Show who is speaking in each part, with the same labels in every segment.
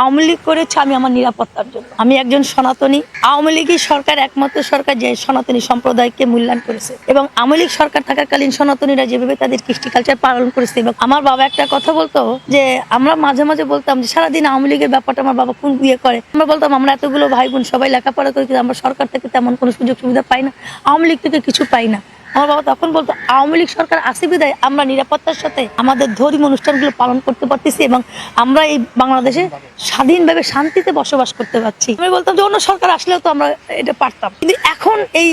Speaker 1: আওয়ামী লীগ করেছে, আমি আমার নিরাপত্তার জন্য। আমি একজন সনাতনী। আওয়ামী লীগই সরকার, একমাত্র সরকার যে সনাতনী সম্প্রদায়কে মূল্যায়ন করেছে। এবং আওয়ামী লীগ সরকার থাকাকালীন সনাতনীরা যেভাবে তাদের কৃষ্টি কালচার পালন করেছে, এবং আমার বাবা একটা কথা বলতো যে, আমরা মাঝে মাঝে বলতাম যে, সারাদিন আওয়ামী লীগের ব্যাপারটা আমার বাবা কোন বিয়ে করে। আমরা বলতাম, আমরা এতগুলো ভাই বোন সবাই লেখাপড়া করি, কিন্তু আমরা সরকার থেকে তেমন কোনো সুযোগ সুবিধা পাই না। আওয়ামী লীগ থেকে কিছু পাই না। আমার বাবা তখন বলতো, আওয়ামী লীগ সরকার আসে বিদায় আমরা নিরাপত্তার সাথে আমাদের ধর্মীয় অনুষ্ঠানগুলো পালন করতে পারতেছি এবং আমরা এই বাংলাদেশে স্বাধীনভাবে শান্তিতে বসবাস করতে পারছি। আমি বলতাম যে, অন্য সরকার আসলেও তো আমরা এটা পারতাম। কিন্তু এখন এই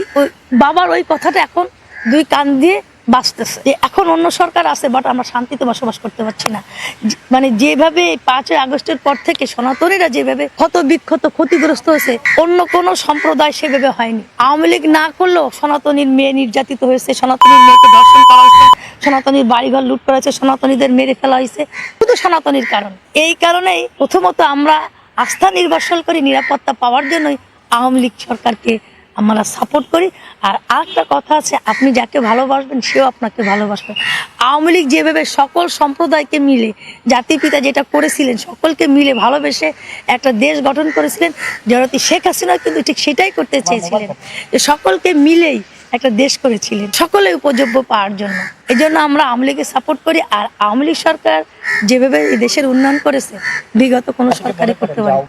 Speaker 1: বাবার ওই কথাটা এখন দুই কান দিয়ে বাঁচতেছে। এখন অন্য সরকার আছে বাট আমরা শান্তিতে বসবাস করতে পারছি না। মানে যেভাবে পাঁচই আগস্টের পর থেকে সনাতনীরা যেভাবে ক্ষত বিক্ষত ক্ষতিগ্রস্ত হয়েছে, অন্য কোনো সম্প্রদায় সেভাবে হয়নি। আওয়ামী লীগ না করলেও সনাতনীর মেয়ে নির্যাতিত হয়েছে, সনাতনীর মেয়েকে ধর্ষণ করা হয়েছে, সনাতনীর বাড়িঘর লুট করা হয়েছে, সনাতনীদের মেরে ফেলা হয়েছে, শুধু সনাতনীর কারণ। এই কারণেই প্রথমত আমরা আস্থা নির্ভরশীল করি নিরাপত্তা পাওয়ার জন্যই আওয়ামী লীগ সরকারকে আমরা সাপোর্ট করি। আর আরেকটা কথা আছে আপনি যাকে ভালোবাসবেন সেও আপনাকে ভালোবাসবে। আওয়ামী লীগ যেভাবে সকল সম্প্রদায়কে মিলে জাতির পিতা যেটা করেছিলেন সকলকে মিলে ভালোবেসে একটা দেশ গঠন করেছিলেন জনতি শেখ হাসিনা কিন্তু ঠিক সেটাই করতে চেয়েছিলেন। যে সকলকে মিলেই একটা দেশ করেছিলেন সকলে উপযোগ্য পাওয়ার জন্য। এই জন্য আমরা আওয়ামী লীগকে সাপোর্ট করি আর আওয়ামী লীগ সরকার যেভাবে এই দেশের উন্নয়ন করেছে বিগত কোনো সরকারই করতে পারে